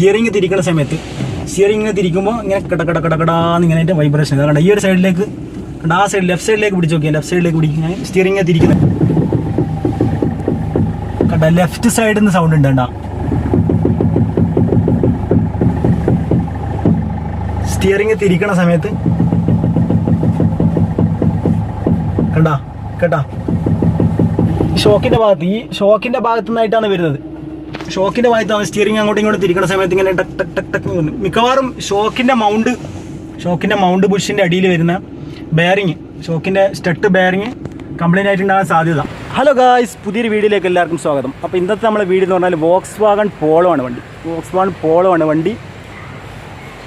Steering തിരിക്കുന്ന സമയത്ത് steering തിരിക്കുമ്പോൾ ഇങ്ങനെ കട കട കട കടാന്ന് ഇങ്ങനെ അതിന്റെ വൈബ്രേഷൻ കണ്ട ഈ ഒരു സൈഡിലേക്ക് കണ്ട ആ സൈഡ് ലെഫ്റ്റ് സൈഡിലേക്ക് പിടിച്ച് നോക്കിയാൽ ലെഫ്റ്റ് സൈഡിലേക്ക് പിടിക്കും ഞാൻ സ്റ്റിയറിംഗ് തിരിക്കുന്നത് കണ്ട ലെഫ്റ്റ് സൈഡിൽ നിന്ന് സൗണ്ട് ഉണ്ട് കണ്ട. സ്റ്റിയറിംഗ് തിരിക്കണ സമയത്ത് കണ്ടാ കേട്ടാ? ഷോക്കിന്റെ ഭാഗത്ത് ഈ ഷോക്കിന്റെ ഭാഗത്തു നിന്നായിട്ടാണ് വരുന്നത്. ഷോക്കിന്റെ അവൻ സ്റ്റിയറിംഗ് അങ്ങോട്ടും ഇങ്ങോട്ടും തിരിക്കുന്ന സമയത്ത് ഇങ്ങനെ ടക് ടക് ടക് ടക് മിക്കവാറും ഷോക്കിന്റെ മൗണ്ട് ഷോക്കിന്റെ മൗണ്ട് ബുഷിന്റെ അടിയിൽ വരുന്ന ബെയറിങ് ഷോക്കിന്റെ സ്റ്റട്ട് ബെയറിങ് കംപ്ലൈന്റ് ആയിട്ടുണ്ടാകാൻ സാധ്യത. ഹലോ ഗായ്സ് പുതിയൊരു വീഡിയോയിലേക്ക് എല്ലാവർക്കും സ്വാഗതം. അപ്പോൾ ഇന്നത്തെ നമ്മുടെ വീഡിയോ എന്ന് പറഞ്ഞാൽ വോക്സ് വാഗൺ പോളോ ആണ് വണ്ടി. വോക്സ് വാഗൺ പോളോ ആണ് വണ്ടി.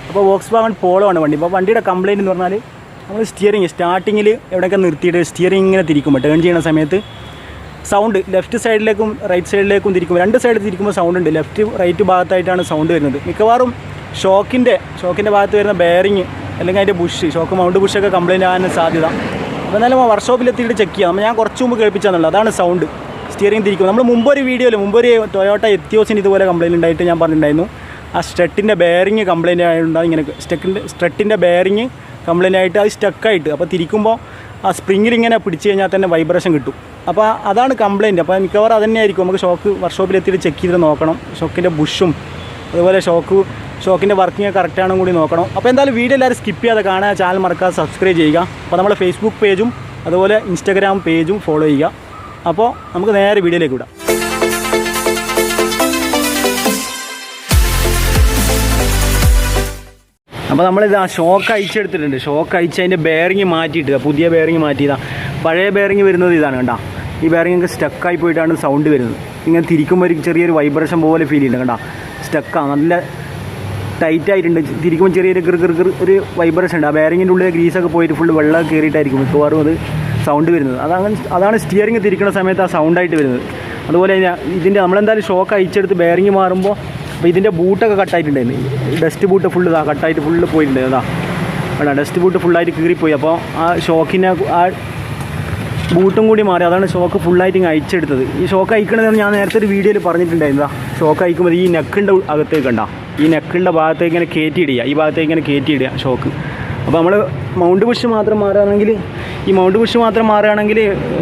അപ്പോൾ വോക്സ് വാഗൺ പോളോ ആണ് വണ്ടി. അപ്പോൾ വണ്ടിയുടെ കംപ്ലൈന്റ് എന്ന് പറഞ്ഞാൽ നമ്മൾ സ്റ്റിയറിങ് സ്റ്റാർട്ടിങ്ങിൽ എവിടെയൊക്കെ നിർത്തിയിട്ട് സ്റ്റിയറിംഗ് ഇങ്ങനെ തിരിക്കുമ്പോൾ ടേൺ ചെയ്യുന്ന സമയത്ത് സൗണ്ട് ലെഫ്റ്റ് സൈഡിലേക്കും റൈറ്റ് സൈഡിലേക്കും തിരിക്കുമ്പോൾ രണ്ട് സൈഡിൽ തിരിക്കുമ്പോൾ സൗണ്ട് ഉണ്ട് ലെഫ്റ്റ് റൈറ്റ് ഭാഗത്തായിട്ടാണ് സൗണ്ട് വരുന്നത്. മിക്കവാറും ഷോക്കിന്റെ ഷോക്കിന്റെ ഭാഗത്ത് വരുന്ന ബെയറിങ് അല്ലെങ്കിൽ അതിന്റെ ബുഷ് ഷോക്ക് മൗണ്ട് ബുഷൊക്കെ കംപ്ലൈന്റ് ആകാൻ സാധ്യത. അപ്പോൾ എന്നാലും വർക്ക്ഷോപ്പിലെത്തിയിട്ട് ചെക്ക് ചെയ്യാം. ഞാൻ കുറച്ച് മുമ്പ് കേൾപ്പിച്ചാന്നുള്ളത് അതാണ് സൗണ്ട് സ്റ്റിയറിംഗ് തിരിക്കും നമ്മൾ മുമ്പൊരു വീഡിയോയിൽ മുമ്പൊരു ടൊയോട്ട എത്തിയോസിന് ഇതുപോലെ കംപ്ലൈന്റ് ഉണ്ടായിട്ട് ഞാൻ പറഞ്ഞിട്ടുണ്ടായിരുന്നു. ആ സ്റ്റെട്ടിന്റെ ബെയറിങ് കംപ്ലൈന്റ് ആയിട്ടുണ്ടാകും ഇങ്ങനെ സ്റ്റെക്കിന്റെ സ്റ്റെട്ടിന്റെ ബെയറിങ് കംപ്ലയിന്റ് ആയിട്ട് അത് സ്റ്റക്കായിട്ട് അപ്പോൾ തിരിക്കുമ്പോൾ ആ സ്പ്രിങ്ങിൽ ഇങ്ങനെ പിടിച്ചു കഴിഞ്ഞാൽ തന്നെ വൈബ്രേഷൻ കിട്ടും. അപ്പോൾ അതാണ് കംപ്ലയിന്റ് അപ്പോൾ മിക്കവാറും അത് തന്നെയായിരിക്കും നമുക്ക് ഷോക്ക് വർക്ക്ഷോപ്പിൽ എത്തിയിട്ട് ചെക്ക് ചെയ്ത് നോക്കണം ഷോക്കിന്റെ ബുഷും അതുപോലെ ഷോക്ക് ഷോക്കിന്റെ വർക്കിംഗ് കറക്റ്റ് ആണെന്നും കൂടി നോക്കണം. അപ്പോൾ എന്തായാലും വീഡിയോ എല്ലാവരും സ്കിപ്പ് ചെയ്യാതെ കാണുക. ചാനൽ മറക്കാതെ സബ്സ്ക്രൈബ് ചെയ്യുക. അപ്പോൾ നമ്മുടെ ഫേസ്ബുക്ക് പേജും അതുപോലെ ഇൻസ്റ്റാഗ്രാം പേജും ഫോളോ ചെയ്യുക. അപ്പോൾ നമുക്ക് നേരെ വീഡിയോയിലേക്ക് വിടാം. അപ്പോൾ നമ്മളിത് ആ ഷോക്ക് അയച്ചെടുത്തിട്ടുണ്ട് ഷോക്ക് അയച്ച് അതിന്റെ ബെയറിങ് മാറ്റിയിട്ട് പുതിയ ബെയറിങ് മാറ്റിയതാ. പഴയ ബെയറിങ് വരുന്നത് ഇതാണ് കണ്ടാ. ഈ ബെയറിങ് ഒക്കെ സ്റ്റക്കായി പോയിട്ടാണ് സൗണ്ട് വരുന്നത്. ഇങ്ങനെ തിരിക്കുമ്പോൾ ഒരു ചെറിയൊരു വൈബ്രേഷൻ പോലെ ഫീൽ ചെയ്യുന്നുണ്ട് കണ്ടാ. സ്റ്റക്കാണ് നല്ല ടൈറ്റ് ആയിട്ടുണ്ട്. തിരിക്കുമ്പോൾ ചെറിയൊരു ഗിർ ഗിർ ഒരു വൈബ്രേഷൻ ഉണ്ട്. ആ ബെയറിങ്ങിന്റെ ഉള്ളിൽ ഗ്രീസൊക്കെ പോയിട്ട് ഫുള്ള് വെള്ളം കയറിയിട്ടായിരിക്കും മിക്കവാറും അത് സൗണ്ട് വരുന്നത്. അതാണ് അതാണ് സ്റ്റിയറിങ് തിരിക്കുന്ന സമയത്ത് ആ സൗണ്ടായിട്ട് വരുന്നത്. അതുപോലെ ഇതിന്റെ നമ്മളെന്തായാലും ഷോക്ക് അയച്ചെടുത്ത് ബെയറിങ് മാറുമ്പോൾ അപ്പോൾ ഇതിന്റെ ബൂട്ടൊക്കെ കട്ടായിട്ടുണ്ടായിരുന്നു ഡസ്റ്റ് ബൂട്ട് ഫുള്ള് ഇതാ കട്ടായിട്ട് ഫുള്ള് പോയിട്ടുണ്ടായിരുന്നു അതാ. ഡസ്റ്റ് ബൂട്ട് ഫുള്ളായിട്ട് കീറിപ്പോയി. അപ്പോൾ ആ ഷോക്കിനെ ആ ബൂട്ടും കൂടി മാറി. അതാണ് ഷോക്ക് ഫുള്ളായിട്ട് ഇങ്ങ് അയച്ചെടുത്തത് ഈ ഷോക്ക് അയക്കണതെന്ന് ഞാൻ നേരത്തെ ഒരു വീഡിയോയിൽ പറഞ്ഞിട്ടുണ്ടായിരുന്നതാ ഷോക്ക് അയക്കുമ്പോൾ ഈ നെക്കിന്റെ അകത്തേക്ക് ഉണ്ടാ ഈ നെക്കിന്റെ ഭാഗത്തേക്ക് ഇങ്ങനെ കയറ്റിയിടുക ഈ ഭാഗത്തേക്ക് ഇങ്ങനെ കയറ്റിയിടുക ഷോക്ക്. അപ്പോൾ നമ്മൾ മൗണ്ട് പുഷ് മാത്രം മാറുകയാണെങ്കിൽ ഈ മൗണ്ട് പുഷ് മാത്രം മാറുകയാണെങ്കിൽ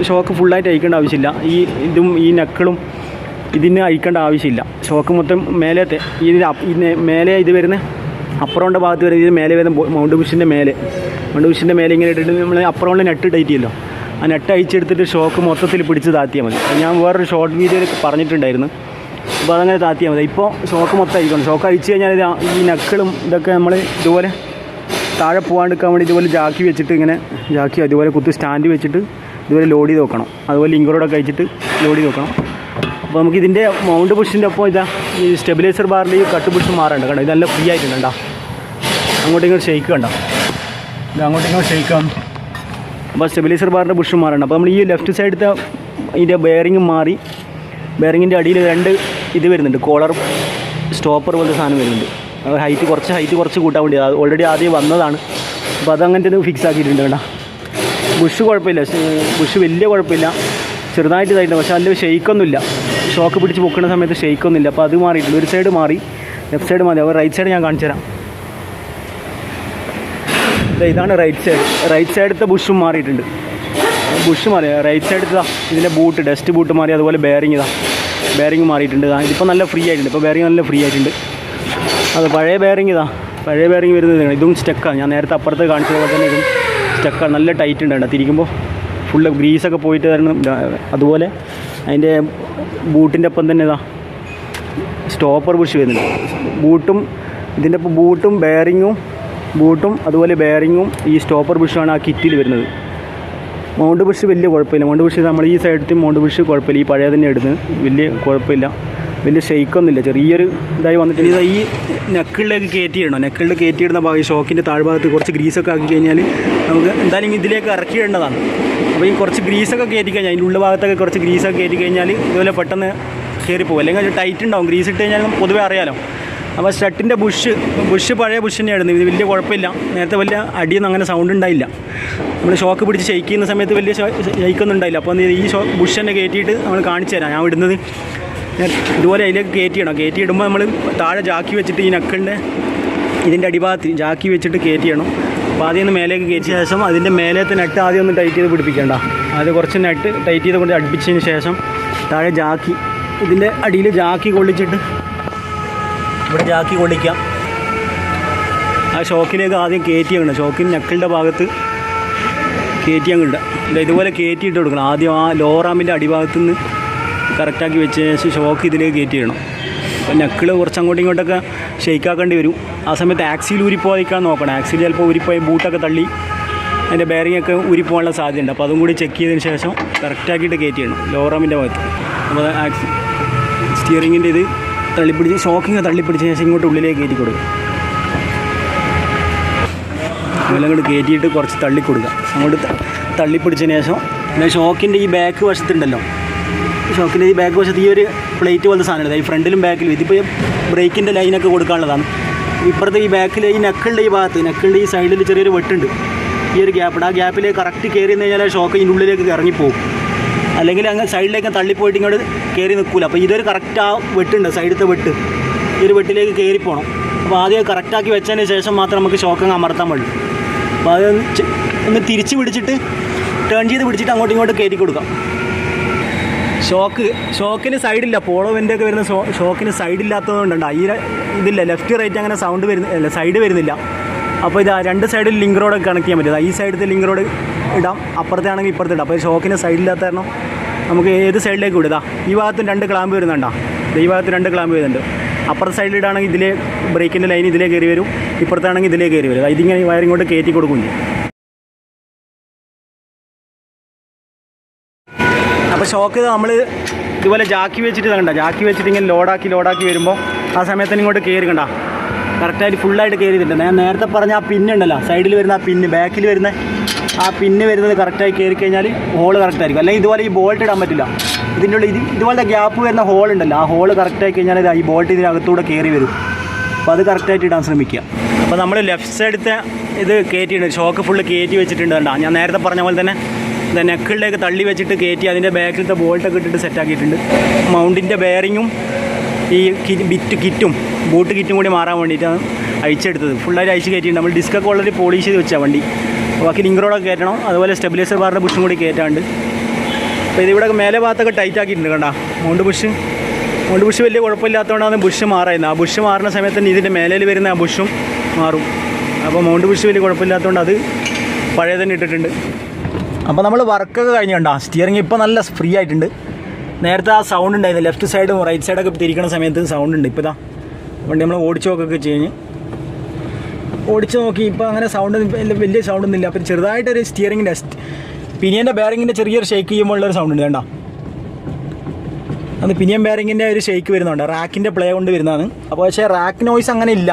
ഷോക്ക് ഫുള്ളായിട്ട് അയക്കേണ്ട ആവശ്യമില്ല. ഈ ഇതും ഈ നെക്കളും ഇതിന് അയക്കേണ്ട ആവശ്യമില്ല. ഷോക്ക് മൊത്തം മേലത്തെ ഇതിന് ഇതിന് മേലെ ഇത് വരുന്ന അപ്പുറോണ്ട ഭാഗത്ത് വരുന്ന ഇതിന് മേലെ വരുന്ന മൗണ്ട് ബുഷിന്റെ മേലെ. മൗണ്ട് ബുഷിന്റെ മേലെ ഇങ്ങനെ ഇട്ടിട്ട് നമ്മൾ അപ്പുറമുള്ള നെറ്റ് ടൈറ്റിയല്ലോ ആ നെറ്റ് അയച്ചെടുത്തിട്ട് ഷോക്ക് മൊത്തത്തിൽ പിടിച്ച് താത്തിയാൽ മതി. ഞാൻ വേറൊരു ഷോർട്ട് വീഡിയോയിൽ പറഞ്ഞിട്ടുണ്ടായിരുന്നു. അപ്പോൾ അതങ്ങനെ താത്തിയാൽ മതി. ഇപ്പോൾ ഷോക്ക് മൊത്തം അയക്കണം ഷോക്ക് അയച്ചു കഴിഞ്ഞാൽ ഈ നക്കളും ഇതൊക്കെ നമ്മൾ ഇതുപോലെ താഴെ പോകാണ്ടിരിക്കാൻ വേണ്ടി ഇതുപോലെ ജാക്കി വെച്ചിട്ട് ഇങ്ങനെ ജാക്കി ഇതുപോലെ കുത്തി സ്റ്റാൻഡ് വെച്ചിട്ട് ഇതുപോലെ ലോഡ് ചെയ്ത് വെക്കണം. അതുപോലെ ലിങ്കറോടൊക്കെ അയച്ചിട്ട് ലോഡ് ചെയ്ത് വെക്കണം. അപ്പോൾ നമുക്ക് ഇതിന്റെ മൗണ്ട് പുഷിന്റെ ഒപ്പം ഇതാ ഈ സ്റ്റെബിലൈസർ ബാറിൽ ഈ കട്ട് പുഷ് മാറേണ്ട കണ്ടോ? ഇത് നല്ല ഫ്രീ ആയിട്ടുണ്ട് കണ്ടോ? അങ്ങോട്ടും ഇങ്ങോട്ട് ഷെയ്ക്ക് കണ്ടോ? ഇത് അങ്ങോട്ടും ഇങ്ങോട്ട് ഷെയ്ക്കാം അപ്പോൾ സ്റ്റെബിലൈസർ ബാറിന്റെ പുഷ് മാറണം അപ്പോൾ നമ്മൾ ഈ ലെഫ്റ്റ് സൈഡത്തെ ഇതിന്റെ ബെയറിങ് മാറി ബെയറിങ്ങിന്റെ അടിയിൽ രണ്ട് ഇത് വരുന്നുണ്ട് കോളർ സ്റ്റോപ്പർ പോലത്തെ സാധനം വരുന്നുണ്ട്. ഹൈറ്റ് കുറച്ച് ഹൈറ്റ് കുറച്ച് കൂട്ടാൻ വേണ്ടി ഓൾറെഡി ആദ്യം വന്നതാണ്. അപ്പോൾ അതങ്ങനത്തെ ഫിക്സ് ആക്കിയിട്ടുണ്ട് കേട്ടോ ബുഷ് കുഴപ്പമില്ല. ബുഷ് വലിയ കുഴപ്പമില്ല. ചെറുതായിട്ട് ഇതായിട്ടുണ്ട് പക്ഷേ അതിൽ ഷെയ്ക്കൊന്നുമില്ല ഷോക്ക് പിടിച്ച് പൊക്കുന്ന സമയത്ത് ഷെയ്ക്കൊന്നുമില്ല അപ്പോൾ അത് മാറിയിട്ടില്ല ഒരു സൈഡ് മാറി. ലെഫ്റ്റ് സൈഡ് മാറി. അപ്പോൾ റൈറ്റ് സൈഡ് ഞാൻ കാണിച്ചു തരാം. ഇതാണ് റൈറ്റ് സൈഡ് റൈറ്റ് സൈഡത്തെ ബുഷും മാറിയിട്ടുണ്ട്. ബുഷ് മാറി. റൈറ്റ് സൈഡത്തെ ഇതാ ഇതിന്റെ ബൂട്ട് ഡസ്റ്റ് ബൂട്ട് മാറി. അതുപോലെ ബെയറിങ് ഇതാ. ബെയറിങ് മാറിയിട്ടുണ്ട്. ഇതാ ഇതിപ്പോൾ നല്ല ഫ്രീ ആയിട്ടുണ്ട്. ഇപ്പോൾ ബെയറിങ് നല്ല ഫ്രീ ആയിട്ടുണ്ട്. അത് പഴയ ബെയറിങ് ഇതാ. പഴയ ബെയറിങ് വരുന്നത്. ഇതും സ്റ്റക്കാണ് ഞാൻ നേരത്തെ അപ്പുറത്ത് കാണിച്ചത് പോലെ തന്നെ ഇതും സ്റ്റക്കാണ് നല്ല ടൈറ്റ് ഉണ്ട് തിരിക്കുമ്പോൾ ഫുള്ള് ഗ്രീസൊക്കെ പോയിട്ട് തരണം അതുപോലെ അതിന്റെ ബൂട്ടിന്റെ ഒപ്പം തന്നെ ഇതാ സ്റ്റോപ്പർ ബുഷ് വരുന്നുണ്ട്. ബൂട്ടും ഇതിന്റെ ഇപ്പം ബൂട്ടും ബെയറിങ്ങും ബൂട്ടും അതുപോലെ ബെയറിങ്ങും ഈ സ്റ്റോപ്പർ ബുഷാണ് ആ കിറ്റിൽ വരുന്നത്. മൗണ്ട് ബുഷ് വലിയ കുഴപ്പമില്ല. മൗണ്ട് ബുഷ് നമ്മൾ ഈ സൈഡത്തെ മൗണ്ട് ബുഷ് കുഴപ്പമില്ല. ഈ പഴയ തന്നെ എടുത്ത് വലിയ കുഴപ്പമില്ല. വലിയ ഷെയ്ക്കൊന്നുമില്ല ചെറിയൊരു ഇതായി വന്നിട്ട് ഇതാ ഈ നെക്കിളിലേക്ക് കയറ്റിയിടണം? നെക്കിളിൽ കയറ്റിയിടുന്ന ഭാഗം ഷോക്കിന്റെ താഴ്ഭാഗത്ത് കുറച്ച് ഗ്രീസൊക്കെ ആക്കി കഴിഞ്ഞാൽ നമുക്ക് എന്തായാലും ഇതിലേക്ക് ഇറക്കിയിടേണ്ടതാണ്. അപ്പോൾ ഈ കുറച്ച് ഗ്രീസൊക്കെ കയറ്റി കഴിഞ്ഞാൽ അതിന്റെ ഉള്ള ഭാഗത്തൊക്കെ കുറച്ച് ഗ്രീസൊക്കെ കയറ്റി കഴിഞ്ഞാൽ ഇതുപോലെ പെട്ടെന്ന് കയറി പോകും അല്ലെങ്കിൽ അത് ടൈറ്റ് ഉണ്ടാവും. ഗ്രീസ് ഇട്ട് കഴിഞ്ഞാൽ പൊതുവേ അറിയാലോ. അപ്പോൾ ഷട്ടിന്റെ ബുഷ് ബുഷ് പഴയ ബുഷ് തന്നെയായിരുന്നു. ഇത് വലിയ കുഴപ്പമില്ല. നേരത്തെ വലിയ അടിയൊന്നും അങ്ങനെ സൗണ്ട് ഉണ്ടായില്ല. നമ്മൾ ഷോക്ക് പിടിച്ച് ഷെയ്ക്ക് ചെയ്യുന്ന സമയത്ത് വലിയ ഷെയ്ക്കൊന്നും ഉണ്ടായില്ല. അപ്പോൾ ഈ ഷോ ബുഷ് തന്നെ കയറ്റിയിട്ട് നമ്മൾ കാണിച്ചു തരാം. ഞാൻ ഇടുന്നത് ഇതുപോലെ അതിലേക്ക് കയറ്റിയിടണം കയറ്റി ഇടുമ്പോൾ നമ്മൾ താഴെ ജാക്കി വെച്ചിട്ട് ഈ നക്കളിന്റെ ഇതിന്റെ അടിഭാഗത്ത് ജാക്കി വെച്ചിട്ട് കയറ്റിയണം അപ്പോൾ ആദ്യം ഒന്ന് മേലേക്ക് കയറ്റിയ ശേഷം അതിന്റെ മേലത്തെ നെട്ട് ആദ്യം ഒന്ന് ടൈറ്റ് ചെയ്ത് പിടിപ്പിക്കേണ്ട. ആദ്യം കുറച്ച് നെട്ട് ടൈറ്റ് ചെയ്ത് കൊണ്ട് അടുപ്പിച്ചതിന് ശേഷം താഴെ ജാക്കി. ഇതിന്റെ അടിയിൽ ജാക്കി കൊള്ളിച്ചിട്ട് ഇവിടെ ജാക്കി കൊള്ളിക്കാം. ആ ഷോക്കിലേക്ക് ആദ്യം കയറ്റി അങ്ങ് ഷോക്കിന് നെക്കിളുടെ ഭാഗത്ത് കയറ്റി അങ്ങ് ഇടുക ഇതുപോലെ കയറ്റിയിട്ട് കൊടുക്കണം. ആദ്യം ആ ലോറാമിന്റെ അടിഭാഗത്ത് നിന്ന് കറക്റ്റാക്കി വെച്ചതിന് ശേഷം ഷോക്ക് ഇതിലേക്ക് കയറ്റി ഇടണം. അപ്പോൾ നെക്കിൾ കുറച്ച് അങ്ങോട്ടും ഇങ്ങോട്ടൊക്കെ ഷെയ്ക്കാക്കേണ്ടി വരും. ആ സമയത്ത് ആക്സിൽ ഉരിപ്പോയിക്കാൻ നോക്കണം. ആക്സിൽ ചിലപ്പോൾ ഊരിപ്പോയി ബൂട്ടൊക്കെ തള്ളി അതിന്റെ ബെയറിങ്ങൊക്കെ ഒക്കെ ഊരിപ്പോകാനുള്ള സാധ്യതയുണ്ട്. അപ്പോൾ അതും കൂടി ചെക്ക് ചെയ്തതിന് ശേഷം കറക്റ്റാക്കിയിട്ട് കയറ്റി ഇടണം ലോറാമിന്റെ ഭാഗത്ത്. അപ്പോൾ ആക്സി സ്റ്റിയറിങ്ങിന്റെ ഇത് തള്ളിപ്പിടിച്ച് ഷോക്കിങ് തള്ളിപ്പിടിച്ച ശേഷം ഇങ്ങോട്ട് ഉള്ളിലേക്ക് കയറ്റി കൊടുക്കും അങ്ങനെ അങ്ങോട്ട് കയറ്റിയിട്ട് കുറച്ച് തള്ളി കൊടുക്കുക അങ്ങോട്ട് തള്ളിപ്പിടിച്ചതിന് ശേഷം പിന്നെ ഷോക്കിന്റെ ഈ ബാക്ക് വശത്തുണ്ടല്ലോ. ഷോക്കിന്റെ ഈ ബാക്ക് വശത്ത് ഈ ഒരു പ്ലേറ്റ് പോലത്തെ സാധനമാണ് ഈ ഫ്രണ്ടിലും ബാക്കിലും. ഇതിപ്പോൾ ബ്രേക്കിന്റെ ലൈനൊക്കെ കൊടുക്കാനുള്ളതാണ്. ഇപ്പുറത്തെ ഈ ബാക്കിൽ ഈ നെക്കളുടെ ഈ ഭാഗത്ത് നെക്കളുടെ ഈ സൈഡിൽ ചെറിയൊരു വെട്ടുണ്ട്. ഈ ഒരു ഗ്യാപ്പ് ആ ഗ്യാപ്പിൽ കറക്റ്റ് കയറി നിന്ന് കഴിഞ്ഞാൽ ഷോക്ക് ഇതിന്റെ ഉള്ളിലേക്ക് ഇറങ്ങിപ്പോകും അല്ലെങ്കിൽ അങ്ങ് സൈഡിലേക്ക് തള്ളിപ്പോയിട്ട് ഇങ്ങോട്ട് കയറി നിൽക്കില്ല അപ്പോൾ ഇതൊരു കറക്റ്റ് ആ വെട്ടുണ്ട്. സൈഡത്തെ വെട്ട്. ഈ ഒരു വെട്ടിലേക്ക് കയറി പോകണം അപ്പോൾ ആദ്യം കറക്റ്റാക്കി വെച്ചതിന് ശേഷം മാത്രം നമുക്ക് ഷോക്ക് അങ്ങ് അമർത്താൻ പാടുള്ളൂ. അപ്പോൾ അത് ഒന്ന് തിരിച്ച് പിടിച്ചിട്ട് ടേൺ ചെയ്ത് പിടിച്ചിട്ട് അങ്ങോട്ടും ഇങ്ങോട്ട് കയറ്റി കൊടുക്കാം. ഷോക്ക് ഷോക്കിന് സൈഡില്ല. പോളോ വെന്റെ ഒക്കെ വരുന്ന ഷോക്കിന് സൈഡില്ലാത്തതുകൊണ്ടുണ്ട്. ഈ ഇതില്ല. ലെഫ്റ്റ് റൈറ്റ് അങ്ങനെ സൗണ്ട് വരുന്ന സൈഡ് വരുന്നില്ല. അപ്പോൾ ഇത് രണ്ട് സൈഡിൽ ലിങ്ക് റോഡ് കണക്ട് ചെയ്യാൻ പറ്റും. ഈ സൈഡത്തെ ലിങ്ക് റോഡ് ഇടാം. അപ്പുറത്തെ ആണെങ്കിൽ ഇപ്പുറത്തെ ഇടാം. അപ്പോൾ ഷോക്കിന് സൈഡില്ലാത്ത കാരണം നമുക്ക് ഏത് സൈഡിലേക്ക് വിടുതാ ഈ ഭാഗത്തും രണ്ട് ക്ലാമ്പ് വരുന്നുണ്ടോ? ഈ ഭാഗത്ത് രണ്ട് ക്ലാമ്പ് വരുന്നുണ്ട്. അപ്പുറത്തെ സൈഡിൽ ഇടാണെങ്കിൽ ഇതിലെ ബ്രേക്കിന്റെ ലൈൻ ഇതിലേ കയറി വരും. ഇപ്പുറത്താണെങ്കിൽ ഇതിലേ കയറി വരും. ഇതിങ്ങനെ വയറിങ്ങോട്ട് കയറ്റി കൊടുക്കും. അപ്പോൾ ഷോക്ക് നമ്മൾ ഇതുപോലെ ജാക്കി വെച്ചിട്ട് കണ്ട? ജാക്കി വെച്ചിട്ട് ഇങ്ങനെ ലോഡാക്കി ലോഡാക്കി വരുമ്പോൾ ആ സമയത്തിന് ഇങ്ങോട്ട് കയറി കണ്ട? കറക്റ്റായിട്ട് ഫുള്ളായിട്ട് കയറിയിട്ടുണ്ട് ഞാൻ നേരത്തെ പറഞ്ഞ ആ പിന്നുണ്ടല്ലോ സൈഡിൽ വരുന്ന ആ പിന്ന് ബാക്കിൽ വരുന്ന ആ പിന്ന് വരുന്നത് കറക്റ്റായി കയറി കഴിഞ്ഞാൽ ഹോൾ കറക്റ്റായിരിക്കും അല്ലെങ്കിൽ ഇതുപോലെ ഈ ബോൾട്ട് ഇടാൻ പറ്റില്ല. ഇതിന്റെ ഉള്ളിൽ ഇത് ഇതുപോലത്തെ ഗ്യാപ്പ് വരുന്ന ഹോൾ ഉണ്ടല്ലോ ആ ഹോൾ കറക്റ്റായി കഴിഞ്ഞാൽ ഈ ബോൾട്ട് ഇതിനകത്തൂടെ കയറി വരും. അപ്പോൾ അത് കറക്റ്റായിട്ട് ഇടാൻ ശ്രമിക്കുക. അപ്പോൾ നമ്മൾ ലെഫ്റ്റ് സൈഡത്തെ ഇത് കയറ്റിയിട്ടുണ്ട് ഷോക്ക് ഫുള്ള് കയറ്റി വെച്ചിട്ടുണ്ട് കണ്ടാ? ഞാൻ നേരത്തെ പറഞ്ഞ പോലെ തന്നെ ഇത് നെക്കിളിലേക്ക് തള്ളി വെച്ചിട്ട് കയറ്റി അതിന്റെ ബാക്കിലത്തെ ബോൾട്ടൊക്കെ ഇട്ടിട്ട് സെറ്റാക്കിയിട്ടുണ്ട് മൗണ്ടിന്റെ ബെയറിങ്ങും ഈ ബിറ്റ് കിറ്റും ബൂട്ട് കിറ്റും കൂടി മാറാൻ വേണ്ടിയിട്ടാണ് അഴിച്ചെടുത്തത്. ഫുള്ളായിട്ട് അഴിച്ച് കയറ്റിയിട്ടുണ്ട് നമ്മൾ ഡിസ്കൊക്കെ ഓൾറെഡി പോളിഷ് ചെയ്ത് വെച്ചാൽ വണ്ടി. ബാക്കി ലിങ്ക് റോഡൊക്കെ കയറ്റണം. അതുപോലെ സ്റ്റെബിലൈസർ ബാറിന്റെ ബുഷും കൂടി കയറ്റാണ്ട്. അപ്പോൾ ഇതിവിടെ മേലെ ഭാഗത്തൊക്കെ ടൈറ്റ് ആക്കിയിട്ടുണ്ട് കണ്ടാ. മൗണ്ട് ബുഷ് മൗണ്ട് ബുഷ് വലിയ കുഴപ്പമില്ലാത്തതുകൊണ്ടാണ് ബുഷ് മാറുന്നത് ആ ബുഷ് മാറുന്ന സമയത്ത് തന്നെ ഇതിന്റെ മേലയിൽ വരുന്ന ആ ബുഷും മാറും. അപ്പോൾ മൗണ്ട് ബുഷ് വലിയ കുഴപ്പമില്ലാത്തതുകൊണ്ട് അത് പഴയ തന്നെ ഇട്ടിട്ടുണ്ട്. അപ്പോൾ നമ്മൾ വർക്കൊക്കെ കഴിഞ്ഞ കണ്ടാ? സ്റ്റിയറിംഗ് ഇപ്പോൾ നല്ല ഫ്രീ ആയിട്ടുണ്ട്. നേരത്തെ ആ സൗണ്ട് ഉണ്ടായിരുന്നു ലെഫ്റ്റ് സൈഡും റൈറ്റ് സൈഡൊക്കെ തിരിക്കണ സമയത്ത് സൗണ്ട് ഉണ്ട്. ഇപ്പോൾ ഇതാ വണ്ടി നമ്മൾ ഓടിച്ചു നോക്കൊക്കെ കഴിഞ്ഞ് ഓടിച്ച് നോക്കി ഇപ്പോൾ അങ്ങനെ സൗണ്ട് വലിയ സൗണ്ട് ഒന്നുമില്ല അപ്പോൾ ചെറുതായിട്ടൊരു സ്റ്റിയറിങ്ങിന്റെ പിനിയന്റെ ബാരിങ്ങിന്റെ ചെറിയൊരു ഷേക്ക് ചെയ്യുമ്പോൾ ഉള്ളൊരു സൗണ്ട് ഉണ്ട്. വേണ്ട അത് പിനിയൻ ബാരിങ്ങിന്റെ ഒരു ഷേക്ക് വരുന്നുണ്ട്. റാക്കിന്റെ പ്ലേ കൊണ്ട് വരുന്നതാണ്. അപ്പോൾ പക്ഷേ റാക്ക് നോയ്സ് അങ്ങനെ ഇല്ല.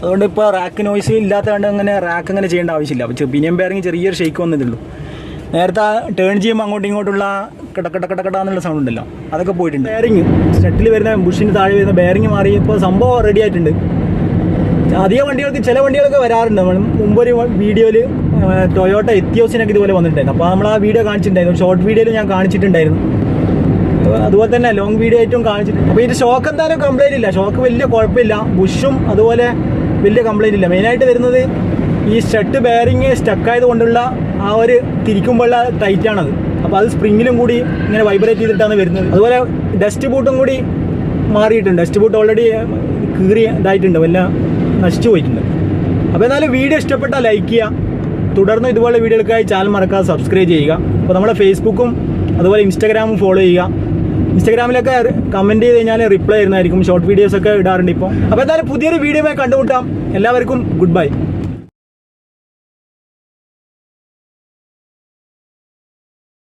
അതുകൊണ്ട് ഇപ്പോൾ റാക്ക് നോയ്സ് ഇല്ലാത്തതുകൊണ്ട് അങ്ങനെ റാക്ക് അങ്ങനെ ചെയ്യേണ്ട ആവശ്യമില്ല. അപ്പോൾ പിനിയൻ ബാരിങ് ചെറിയൊരു ഷേക്ക് വന്നതുള്ളൂ നേരത്തെ ടേൺ ചെയ്യുമ്പോൾ അങ്ങോട്ടും ഇങ്ങോട്ടുള്ള കിടക്കട കിടക്കട എന്നുള്ള സൗണ്ട് ഉണ്ടല്ലോ. അതൊക്കെ പോയിട്ടുണ്ട്. ബെയറിങ് സ്റ്റട്ടിൽ വരുന്ന ബുഷിന് താഴെ വരുന്ന ബെയറിങ് മാറിയപ്പോൾ സംഭവം റെഡി ആയിട്ടുണ്ട്. അധിക വണ്ടികൾക്ക് ചില വണ്ടികളൊക്കെ വരാറുണ്ട്. നമ്മൾ മുമ്പൊരു വീഡിയോയിൽ ടൊയോട്ട എത്തിയോസിനൊക്കെ ഇതുപോലെ വന്നിട്ടുണ്ടായിരുന്നു. അപ്പോൾ നമ്മൾ ആ വീഡിയോ കാണിച്ചിട്ടുണ്ടായിരുന്നു ഷോർട്ട് വീഡിയോയിൽ ഞാൻ കാണിച്ചിട്ടുണ്ടായിരുന്നു. അതുപോലെ തന്നെ ലോങ് വീഡിയോ ആയിട്ടും കാണിച്ചിട്ടുണ്ട് അപ്പോൾ ഇതിന്റെ ഷോക്ക് എന്തായാലും കംപ്ലൈന്റ് ഇല്ല. ഷോക്ക് വലിയ കുഴപ്പമില്ല. ബുഷും അതുപോലെ വലിയ കംപ്ലൈന്റ് ഇല്ല. മെയിനായിട്ട് വരുന്നത് ഈ സ്റ്റട്ട് ബെയറിങ് സ്റ്റക്കായത് കൊണ്ടുള്ള ആ ഒരു തിരിക്കുമ്പോഴുള്ള ടൈറ്റാണത് അപ്പോൾ അത് സ്പ്രിങ്ങിലും കൂടി ഇങ്ങനെ വൈബ്രേറ്റ് ചെയ്തിട്ടാണ് വരുന്നത്. അതുപോലെ ഡസ്റ്റ് ബൂട്ടും കൂടി മാറിയിട്ടുണ്ട്. ഡസ്റ്റ് ബൂട്ട് ഓൾറെഡി കീറി ഇതായിട്ടുണ്ട്. വല്ല നശിച്ചു പോയിട്ടുണ്ട്. അപ്പോൾ എന്നാലും വീഡിയോ ഇഷ്ടപ്പെട്ടാൽ ലൈക്ക് ചെയ്യുക തുടർന്ന് ഇതുപോലെ വീഡിയോകൾക്കായി ചാനൽ മറക്കാതെ സബ്സ്ക്രൈബ് ചെയ്യുക. അപ്പോൾ നമ്മുടെ ഫേസ്ബുക്കും അതുപോലെ ഇൻസ്റ്റാഗ്രാമും ഫോളോ ചെയ്യുക. ഇൻസ്റ്റാഗ്രാമിലൊക്കെ കമന്റ് ചെയ്ത് കഴിഞ്ഞാൽ റിപ്ലൈ ചെയ്യുന്നതായിരിക്കും ഷോർട്ട് വീഡിയോസൊക്കെ ഇടാറുണ്ട് ഇപ്പോൾ അപ്പോൾ എന്തായാലും പുതിയൊരു വീഡിയോ കണ്ടുമുട്ടാം. എല്ലാവർക്കും ഗുഡ് ബൈ